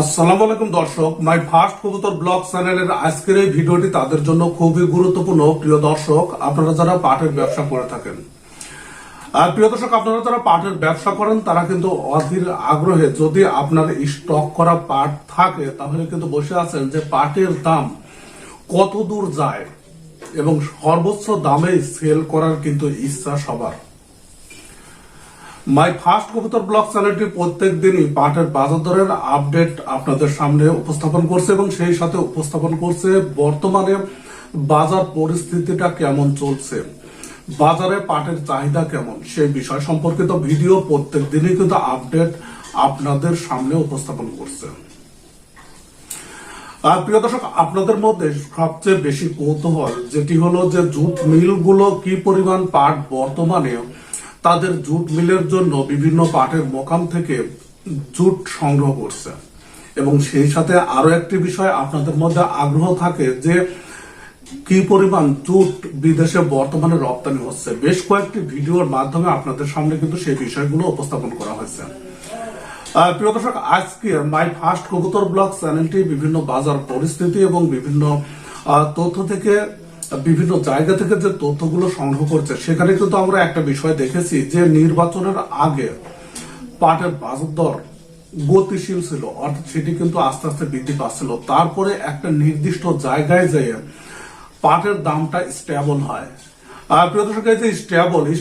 আসসালামু আলাইকুম দর্শক মাই ফার্স্ট কবুতর ব্লগ চ্যানেলের আজকের এই ভিডিওটি তাদের জন্য খুবই গুরুত্বপূর্ণ। প্রিয় দর্শক, আপনারা যারা পাটের ব্যবসা করে থাকেন, আর প্রিয় দর্শক, আপনারা যারা পাটের ব্যবসা করেন, তারা কিন্তু অধীর আগ্রহে যদি আপনার স্টক করা পাট থাকে, তাহলে কিন্তু বসে আছেন যে পাটের দাম কত দূর যায় এবং সর্বোচ্চ দামে সেল করার কিন্তু ইচ্ছা সবার। মাই ফার্স্ট কবুতর ব্লগ চ্যানেলটি প্রত্যেক দিনই পাটের বাজার দরের আপডেট আপনাদের সামনে উপস্থাপন করছে এবং সেই সাথে উপস্থাপন করছে বর্তমানে বাজার পরিস্থিতিটা কেমন চলছে, বাজারে পাটের চাহিদা কেমন, সেই বিষয় সম্পর্কিত ভিডিও প্রত্যেক দিনই কিন্তু আপডেট আপনাদের সামনে উপস্থাপন করছে। আর প্রিয় দর্শক, আপনাদের মধ্যে সবচেয়ে বেশি কৌতূহল যেটি হলো যে জুট মিলগুলো কি পরিমাণ পাট বর্তমানে তাদের জুট মিলের জন্য বিভিন্ন পাটের মোকাম থেকে জুট সংগ্রহ করছে। এবং সেই সাথে আরও একটি বিষয় আপনাদের মধ্যে আগ্রহ থাকে যে কি পরিমাণ জুট বিদেশে বর্তমানে রপ্তানি হচ্ছে। বেশ কয়েকটি ভিডিওর মাধ্যমে আপনাদের সামনে কিন্তু সেই বিষয়গুলো উপস্থাপন করা হয়েছে। প্রিয় দর্শক, আজকে মাই ফার্স্ট কবুতর ব্লগ চ্যানেলটি বিভিন্ন বাজার পরিস্থিতি এবং বিভিন্ন তথ্য থেকে বিভিন্ন জায়গা থেকে যে তথ্যগুলো সংগ্রহ করছে, সেখানে কিন্তু আমরা একটা বিষয় দেখেছি যে নির্বাচনের আগে পাটের বাজার দর গতিশীল ছিল, অর্থাৎ সেটি কিন্তু আস্তে আস্তে বৃদ্ধি পাচ্ছিল। তারপরে একটা নির্দিষ্ট জায়গায় যেয়ে পাটের দামটা স্টেবল হয়। আর প্রিয় দর্শক, এই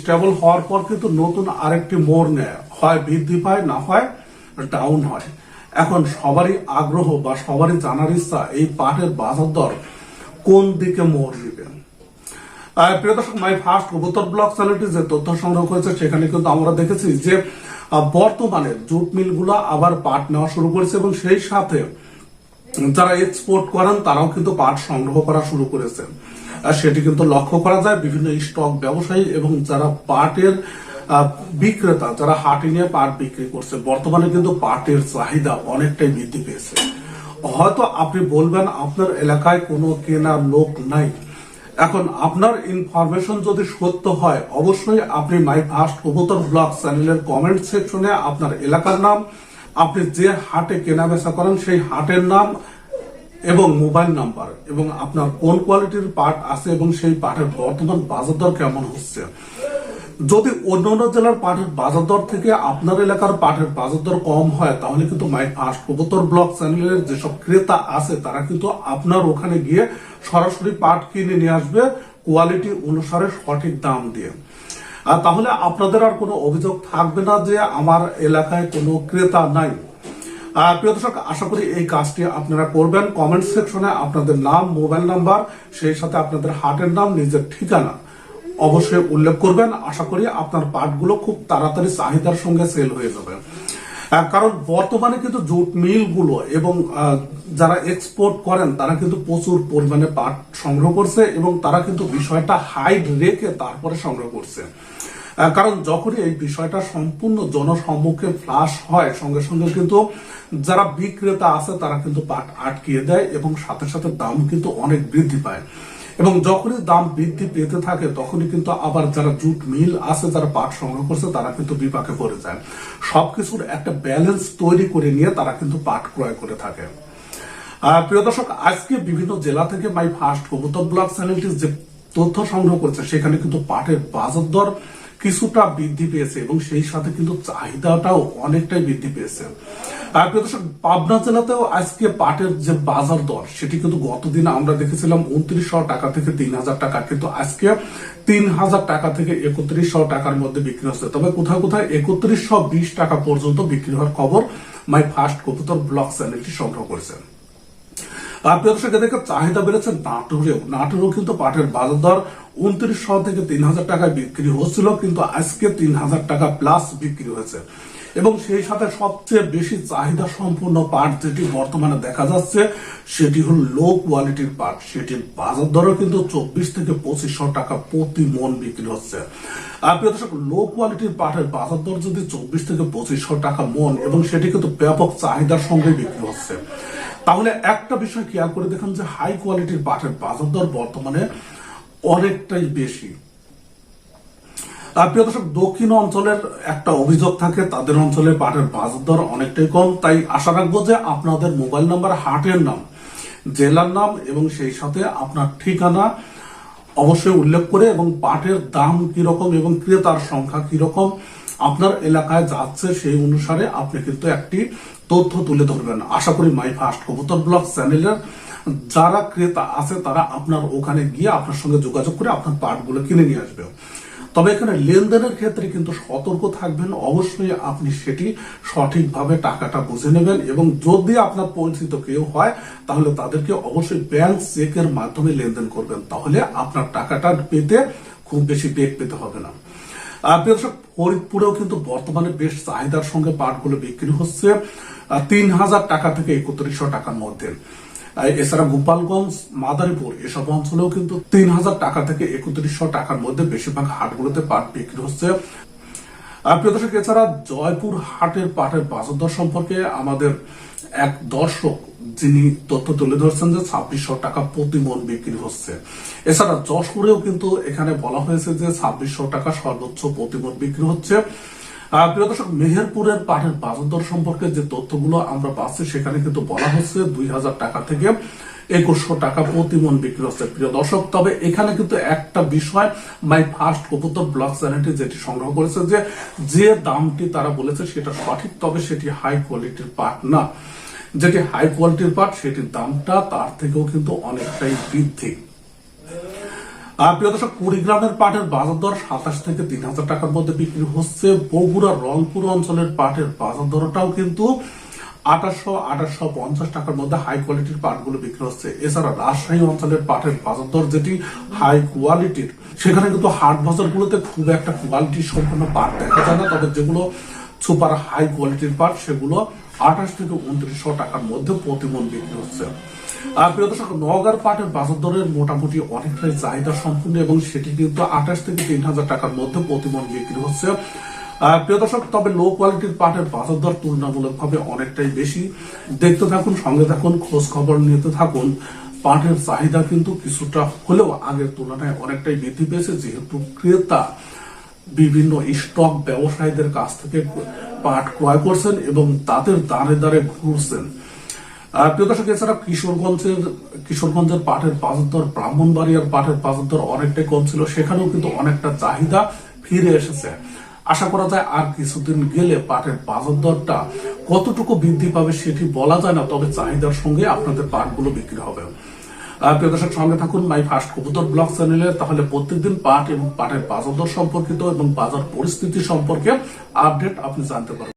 স্টেবল হওয়ার পর কিন্তু নতুন আরেকটি মোড় নেয়। হয় বৃদ্ধি পায়, না হয় ডাউন হয়। এখন সবারই আগ্রহ বা সবারই জানার ইচ্ছা, এই পাটের বাজার দর কোন দিকে মোড় আহ, প্রিয় দর্শক মাই ফার্স্ট কবুতর ব্লগ চ্যানেলটি যে তথ্য সংগ্রহ করেছে সেখানে কিন্তু আমরা দেখেছি যে বর্তমানে জুট মিলগুলো আবার পাট নেওয়া শুরু করেছে এবং সেই সাথে যারা এক্সপোর্ট করেন তারাও কিন্তু পাট সংগ্রহ করা শুরু করেছে। সেটি কিন্তু লক্ষ্য করা যায় বিভিন্ন স্টক ব্যবসায়ী এবং যারা পাটের বিক্রেতা যারা হাটে নিয়ে পাট বিক্রি করছে বর্তমানে কিন্তু পাটের চাহিদা অনেকটাই বৃদ্ধি পেয়েছে। হয়তো আপনি বলবেন আপনার এলাকায় কোনো কেনার লোক নাই। এখন আপনার ইনফরমেশন যদি সত্য হয়, অবশ্যই আপনি মাই ফার্স্ট কবুতর ব্লগ চ্যানেলের কমেন্ট সেকশনে আপনার এলাকার নাম, আপনি যে হাটে কেনা বেচা করেন সেই হাটের নাম এবং মোবাইল নাম্বার এবং আপনার কোন কোয়ালিটির পার্ট আছে এবং সেই পার্টের বর্তমান বাজার দর কেমন হচ্ছে। যদি অন্য অন্য জেলার পাটের বাজার দর থেকে আপনার এলাকার পাটের বাজার দর কম হয়, তাহলে কিন্তু মাই ফার্স্ট কবুতর ব্লক চ্যানেলের যেসব ক্রেতা আছে, তারা কিন্তু আপনার ওখানে গিয়ে সরাসরি পাট কিনে নিয়ে আসবে কোয়ালিটি অনুসারে সঠিক দাম দিয়ে। আর তাহলে আপনাদের আর কোনো অভিযোগ থাকবে না যে আমার এলাকায় কোনো ক্রেতা নাই। প্রিয় দর্শক, আশা করি এই কাজটি আপনারা করবেন। কমেন্ট সেকশনে আপনাদের নাম, মোবাইল নাম্বার, সেই সাথে আপনাদের হাটের নাম, নিজের ঠিকানা। অবশ্যই উল্লেখ করবেন। আশা করি আপনার পাটগুলো খুব তাড়াতাড়ি চাহিদার সঙ্গে সেল হয়ে যাবে। কারণ বর্তমানে কিন্তু জুট মিলগুলো এবং যারা এক্সপোর্ট করেন, তারা কিন্তু প্রচুর পরিমাণে পাট সংগ্রহ করছে এবং তারা কিন্তু বিষয়টা হাইড রেখে তারপরে সংগ্রহ করছে। কারণ যখনই এই বিষয়টা সম্পূর্ণ জনসম্মুখে ফ্লাশ হয়, সঙ্গে সঙ্গে কিন্তু যারা বিক্রেতা আছে, তারা কিন্তু পাট আটকিয়ে দেয় এবং সাথে সাথে দাম কিন্তু অনেক বৃদ্ধি পায়। এবং যখনই দাম বৃদ্ধি পেতে থাকে, তখনই কিন্তু আবার যারা জুট মিল আছে, যারা পাট সংগ্রহ করছে, তারা কিন্তু বিপাকে পড়ে যায়। সবকিছুর একটা ব্যালেন্স তৈরি করে নিয়ে তারা কিন্তু পাট ক্রয় করে থাকে। প্রিয় দর্শক, আজকে বিভিন্ন জেলা থেকে মাই ফার্স্ট কবুতর ব্লক চ্যানেলটি যে তথ্য সংগ্রহ করছে, সেখানে কিন্তু পাটের বাজার দর কিছুটা বৃদ্ধি পেয়েছে এবং সেই সাথে কিন্তু চাহিদাটাও অনেকটাই বৃদ্ধি পেয়েছে। প্রিয় দর্শক, পাবনা জেলাতেও আজকে পাটের যে বাজার দর, সেটি কিন্তু গতদিন আমরা দেখেছিলাম উনত্রিশশো টাকা থেকে তিন হাজার টাকা, কিন্তু আজকে তিন হাজার টাকা থেকে একত্রিশশো টাকার মধ্যে বিক্রি হচ্ছে। তবে কোথাও কোথাও একত্রিশশো বিশ টাকা পর্যন্ত বিক্রি হওয়ার খবর মাই ফার্স্ট কবুতর ব্লগ চ্যানেলটি সংগ্রহ করেছে আর প্রিয় দর্শক এদিকে চাহিদা বেড়েছে নাটোরেও। নাটোরেও কিন্তু পাটের বাজার দর উনত্রিশশো থেকে তিন হাজার টাকায় বিক্রি হচ্ছিল, কিন্তু আজকে তিন হাজার টাকা প্লাস বিক্রি হয়েছে। এবং সেই সাথে সবচেয়ে বেশি চাহিদা সম্পূর্ণ পাট যেটি বর্তমানে দেখা যাচ্ছে, সেটি হল লো কোয়ালিটির পাট সেটির বাজার দরও কিন্তু চব্বিশ থেকে পঁচিশশো টাকা প্রতি মন বিক্রি হচ্ছে। প্রিয় দর্শক লো কোয়ালিটির পাটের বাজার দর যদি চব্বিশ থেকে পঁচিশশো টাকা মন এবং সেটি কিন্তু ব্যাপক চাহিদার সঙ্গে বিক্রি হচ্ছে। তাহলে একটা বিষয় খেয়াল করে দেখুন যে হাই কোয়ালিটির পাটের বাজার দর বর্তমানে অনেকটাই বেশি। আর প্রিয় দর্শক, দক্ষিণ অঞ্চলের একটা অভিযোগ থাকে, তাদের অঞ্চলে পাটের বাজার দর অনেকটাই কম। তাই আশা রাখব যে আপনাদের মোবাইল নাম্বার, হাটের নাম, জেলার নাম এবং সেই সাথে আপনার ঠিকানা অবশ্যই উল্লেখ করে এবং পাটের দাম কীরকম এবং ক্রেতার সংখ্যা কীরকম আপনার এলাকায় যাচ্ছে সেই অনুসারে আপনি কিন্তু একটি তথ্য তুলে ধরবেন। আশা করি মাই ফার্স্ট কবুতর ব্লগ চ্যানেলের যারা ক্রেতা আছে, তারা আপনার ওখানে গিয়ে আপনার সঙ্গে যোগাযোগ করে আপনার পাটগুলো কিনে নিয়ে আসবে। তবে এখানে লেনদেনের ক্ষেত্রে কিন্তু সতর্ক থাকবেন। অবশ্যই আপনি সেটি সঠিকভাবে টাকাটা বুঝে নেবেন এবং যদি আপনার পরিচিত কেউ হয়, তাহলে তাদেরকে অবশ্যই ব্যাংক চেকের মাধ্যমে লেনদেন করবেন। তাহলে আপনার টাকাটা পেতে খুব বেশি বেগ পেতে হবে না। ফরিদপুরেও কিন্তু বর্তমানে বেশ চাহিদার সঙ্গে পাটগুলো বিক্রি হচ্ছে তিন হাজার টাকা থেকে একত্রিশশো টাকার মধ্যে। এছাড়া গোপালগঞ্জ, মাদারীপুর এসব অঞ্চলেও কিন্তু তিন হাজার টাকা থেকে একত্রিশশো টাকার মধ্যে বেশিরভাগ হাটগুলোতে পাট বিক্রি হচ্ছে। প্রিয় দর্শক, এছাড়া জয়পুর হাটের পাটের বাজার দর সম্পর্কে আমাদের এক দর্শক যিনি তথ্য তুলে ধরছেন যে ছাব্বিশশো টাকা প্রতি মন বিক্রি হচ্ছে। এছাড়া যশোরেও কিন্তু এখানে বলা হয়েছে যে ছাব্বিশশো টাকা সর্বোচ্চ প্রতি মন বিক্রি হচ্ছে। প্রিয় দর্শক, মেহেরপুরের পাটের বাজার সম্পর্কে যে তথ্যগুলো আমরা পাচ্ছি, সেখানে কিন্তু বলা হচ্ছে দুই হাজার টাকা থেকে একুশশো টাকা প্রতি মন বিক্রি হচ্ছে, প্রিয় দর্শক। তবে এখানে কিন্তু একটা বিষয়, মাই ফার্স্ট কবুতর ব্লক চ্যানেলটি যেটি সংগ্রহ করেছে যে যে দামটি তারা বলেছে সেটা সঠিক, তবে সেটি হাই কোয়ালিটির পাট না। যেটি হাই কোয়ালিটির পাট, সেটির দামটা তার থেকেও কিন্তু অনেকটাই বৃদ্ধি। প্রিয় দর্শক, কুড়িগ্রামের পাটের বাজার দর সাতাশ থেকে তিন হাজার টাকার মধ্যে বিক্রি হচ্ছে। বগুড়া রংপুর অঞ্চলের পাটের বাজার দরটাও কিন্তু আঠাশশো আঠাশশো পঞ্চাশ টাকার মধ্যে হাই কোয়ালিটির পাটগুলো বিক্রি হচ্ছে। এছাড়া রাজশাহী অঞ্চলের পাটের বাজার দর যেটি হাই কোয়ালিটির সেখানে কিন্তু হাট বাজারগুলোতে খুব একটা কোয়ালিটি সম্পন্ন পাট দেখা যায় না। তবে যেগুলো সুপার হাই কোয়ালিটির পাট, সেগুলো আঠাশ থেকে উনত্রিশশো টাকার মধ্যে প্রতিমন বিক্রি হচ্ছে। প্রিয় দর্শক পাটের বাজার দরের মোটামুটি অনেকটাই চাহিদা সম্পূর্ণ এবং সেটি কিন্তু আঠাশ থেকে তিন হাজার টাকার মধ্যে প্রতিমন বিক্রি হচ্ছে। প্রিয় দর্শক, তবে লো কোয়ালিটির পাটের বাজার দর তুলনামূলকভাবে অনেকটাই বেশি। দেখতে থাকুন, সঙ্গে থাকুন, খোঁজ খবর নিতে থাকুন। পাটের চাহিদা কিন্তু কিছুটা হলেও আগের তুলনায় অনেকটাই বৃদ্ধি পেয়েছে, যেহেতু ক্রেতা বিভিন্ন স্টক ব্যবসায়ীদের কাছ থেকে পাট ক্রয় করছেন এবং তাদের দাঁড়ে দাঁড়ে ঘুরছেন। প্রিয় দর্শক, এছাড়া কিশোরগঞ্জের কিশোরগঞ্জের পাটের বাজার দর ব্রাহ্মণবাড়িয়ার পাটের বাজার অনেকটাই কম ছিল। সেখানেও কিন্তু অনেকটা চাহিদা ফিরে এসেছে। আশা করা যায় আর কিছুদিন গেলে পাটের বাজার দরটা কতটুকু বৃদ্ধি পাবে সেটি বলা যায় না, তবে চাহিদার সঙ্গে আপনাদের পাটগুলো বিক্রি হবে। প্রিয় দর্শক, সঙ্গে থাকুন মাই ফার্স্ট কবুতর ব্লগ চ্যানেলে। তাহলে প্রত্যেকদিন পাট এবং পাটের বাজার দর সম্পর্কিত এবং বাজার পরিস্থিতি সম্পর্কে আপডেট আপনি জানতে পারবেন।